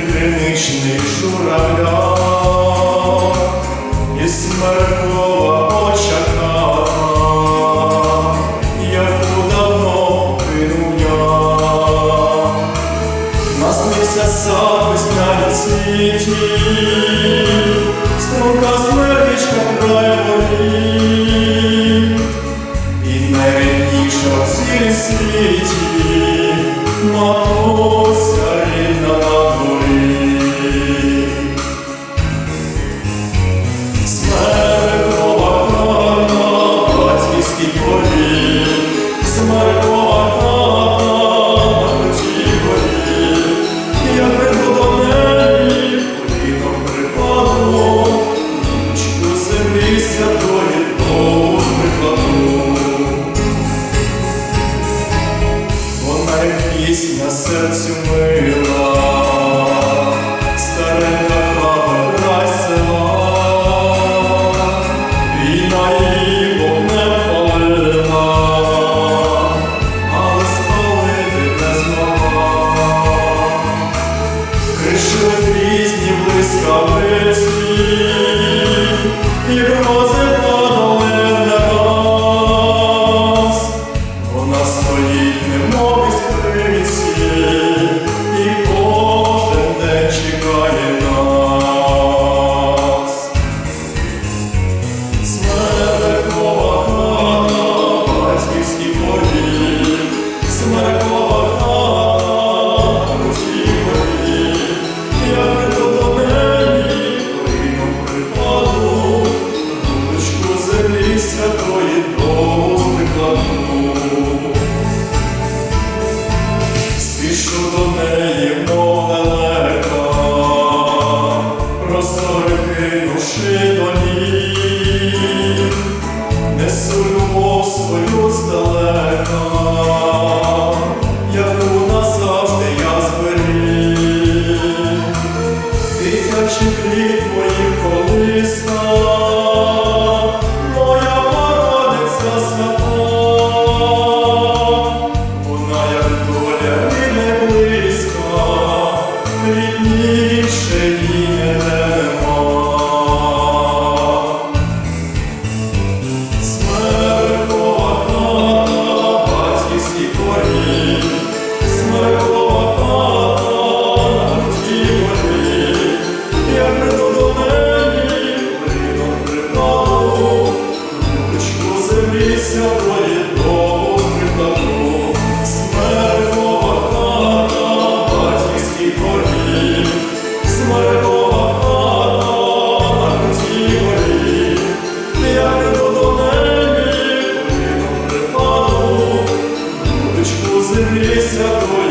криничний журавля, і смеркова очака, як давно кинув я, насмівся сам весняні світі, струнка смердичка край морі, і найрідніша в цілі світі, матуся. серцю мила, старенька хата край села, війна її вогнем палила, але спалити не змогла, кришили різні блискавиці. пішов до неї, мов на мені ще Pensador